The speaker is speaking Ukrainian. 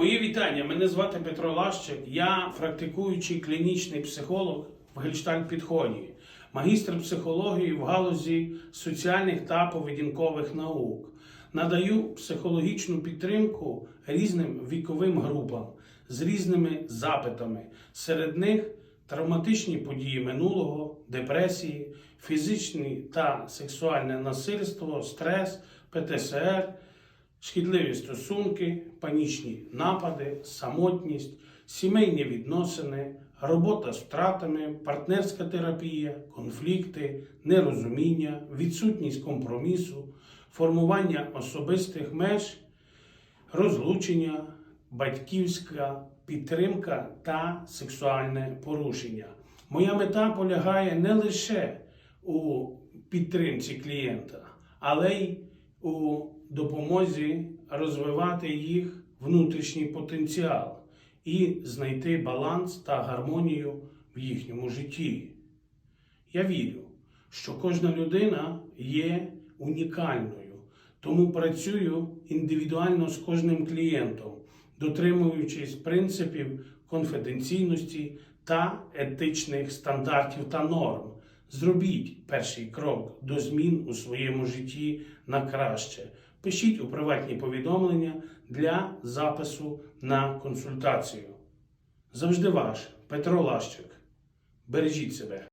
Мої вітання. Мене звати Петро Лащик. Я практикуючий клінічний психолог в Гельштальт-підході, магістр психології в галузі соціальних та поведінкових наук. Надаю психологічну підтримку різним віковим групам з різними запитами. Серед них травматичні події минулого, депресії, фізичне та сексуальне насильство, стрес, ПТСР, шкідливі стосунки, панічні напади, самотність, сімейні відносини, робота з втратами, партнерська терапія, конфлікти, нерозуміння, відсутність компромісу, формування особистих меж, розлучення, батьківська підтримка та сексуальне порушення. Моя мета полягає не лише у підтримці клієнта, але й у допомозі розвивати їх внутрішній потенціал і знайти баланс та гармонію в їхньому житті. Я вірю, що кожна людина є унікальною, тому працюю індивідуально з кожним клієнтом, дотримуючись принципів конфіденційності та етичних стандартів та норм. Зробіть перший крок до змін у своєму житті на краще. Пишіть у приватні повідомлення для запису на консультацію. Завжди ваш Петро Лащик. Бережіть себе.